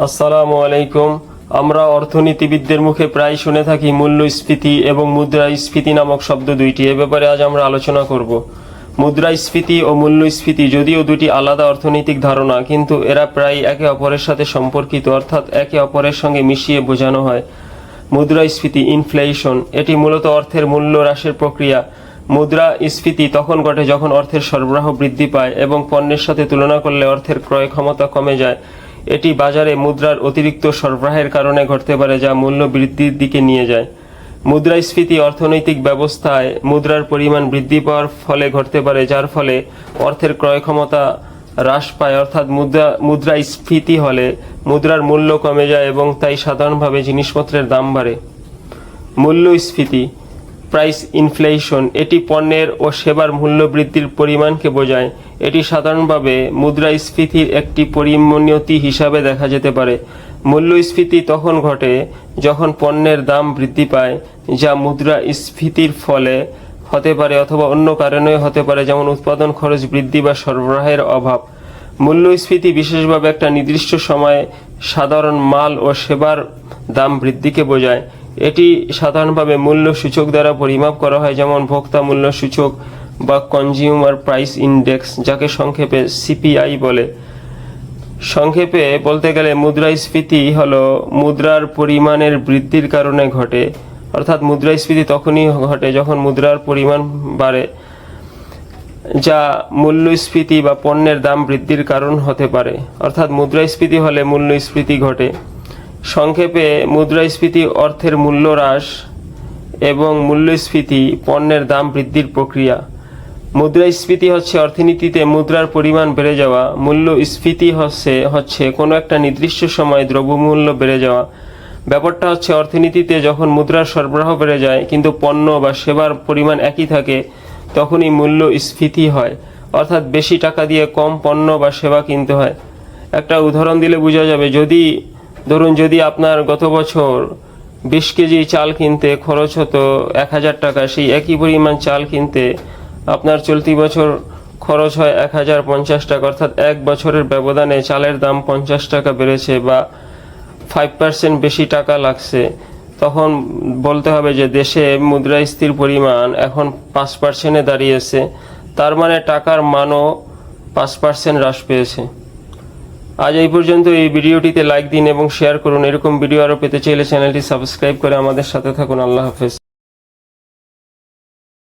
আসসালামু আলাইকুম। আমরা অর্থনীতিবিদদের মুখে প্রায় শুনে থাকি মূল্যস্ফীতি এবং মুদ্রাস্ফীতি নামক শব্দ দুইটি। এ ব্যাপারে আজ আমরা আলোচনা করব। মুদ্রাস্ফীতি ও মূল্যস্ফীতি যদিও দুটি আলাদা অর্থনৈতিক ধারণা, কিন্তু এরা প্রায় একে অপরের সাথে সম্পর্কিত, অর্থাৎ একে অপরের সঙ্গে মিশিয়ে বোঝানো হয়। মুদ্রাস্ফীতি, ইনফ্লেশন, এটি মূলত অর্থের মূল্য হ্রাসের প্রক্রিয়া। মুদ্রাস্ফীতি তখন ঘটে যখন অর্থের সরবরাহ বৃদ্ধি পায় এবং পণ্যের সাথে তুলনা করলে অর্থের ক্রয় ক্ষমতা কমে যায়। এটি বাজারে মুদ্রার অতিরিক্ত সরবরাহের কারণে ঘটতে পারে যা মূল্য বৃদ্ধির দিকে নিয়ে যায়। মুদ্রাস্ফীতি অর্থনৈতিক ব্যবস্থায় মুদ্রার পরিমাণ বৃদ্ধি পাওয়ার ফলে ঘটতে পারে, যার ফলে অর্থের ক্রয় ক্ষমতা হ্রাস পায়। অর্থাৎ মুদ্রা, মুদ্রাস্ফীতি হলে মুদ্রার মূল্য কমে যায় এবং তাই সাধারণভাবে জিনিসপত্রের দাম বাড়ে। মূল্যস্ফীতি প্রাইস ইনফ্লেশন এটি পণ্যের ও সেবার মূল্য বৃদ্ধির পরিমাণকে বোঝায়। এটি সাধারণভাবে মুদ্রাস্ফীতির একটি পরিমণতি হিসাবে দেখা যেতে পারে। মূল্যস্ফীতি তখন ঘটে যখন পণ্যের দাম বৃদ্ধি পায়, যা মুদ্রাস্ফীতির ফলে হতে পারে অথবা অন্য কারণেও হতে পারে, যেমন উৎপাদন খরচ বৃদ্ধি বা সরবরাহের অভাব। মূল্যস্ফীতি বিশেষভাবে একটা নির্দিষ্ট সময়ে সাধারণ মাল ও সেবার দাম বৃদ্ধিকে বোঝায়। এটি সাধারণভাবে মূল্য সূচক দ্বারা পরিমাপ করা হয়, যেমন ভোক্তা মূল্য সূচক বা কনজিউমার প্রাইস ইন্ডেক্স যাকে সংক্ষেপে সিপিআই বলে। সংক্ষেপে বলতে গেলে মুদ্রাস্ফীতি হলো মুদ্রার পরিমাণের বৃদ্ধির কারণে ঘটে, অর্থাৎ মুদ্রাস্ফীতি তখনই ঘটে যখন মুদ্রার পরিমাণ বাড়ে, যা মূল্যস্ফীতি বা পণ্যের দাম বৃদ্ধির কারণ হতে পারে। অর্থাৎ মুদ্রাস্ফীতি হলে মূল্যস্ফীতি ঘটে। সংক্ষেপে মুদ্রাস্ফীতি অর্থের মূল্য হ্রাস এবং মূল্যস্ফীতি পণ্যের দাম বৃদ্ধির প্রক্রিয়া। মুদ্রাস্ফীতি হচ্ছে অর্থনীতিতে মুদ্রার পরিমাণ বেড়ে যাওয়া, মূল্যস্ফীতি হচ্ছে হচ্ছে কোনো একটা নির্দিষ্ট সময় দ্রব্যমূল্য বেড়ে যাওয়া। ব্যাপারটা হচ্ছে অর্থনীতিতে যখন মুদ্রার সরবরাহ বেড়ে যায়, কিন্তু পণ্য বা সেবার পরিমাণ একই থাকে, তখনই মূল্যস্ফীতি হয়। অর্থাৎ বেশি টাকা দিয়ে কম পণ্য বা সেবা কিনতে হয়। একটা উদাহরণ দিলে বোঝা যাবে, যদি ধরুন যদি আপনার গত বছর বিশ কেজি চাল কিনতে খরচ হতো এক হাজার টাকা, সেই একই পরিমাণ চাল কিনতে আপনার চলতি বছর খরচ হয় এক হাজার পঞ্চাশ টাকা, অর্থাৎ এক বছরের ব্যবধানে চালের দাম পঞ্চাশ টাকা বেড়েছে বা ফাইভ পার্সেন্ট বেশি টাকা লাগছে, তখন বলতে হবে যে দেশে মুদ্রাস্ফীতির পরিমাণ এখন পাঁচ পার্সেন্টে দাঁড়িয়েছে, তার মানে টাকার মানও পাঁচ পার্সেন্ট হ্রাস পেয়েছে। আজ এই পর্যন্ত এই ভিডিওটিতে লাইক দিন এবং শেয়ার করুন। এরকম ভিডিও আরও পেতে চাইলে চ্যানেলটি সাবস্ক্রাইব করে আমাদের সাথে থাকুন। আল্লাহ হাফেজ।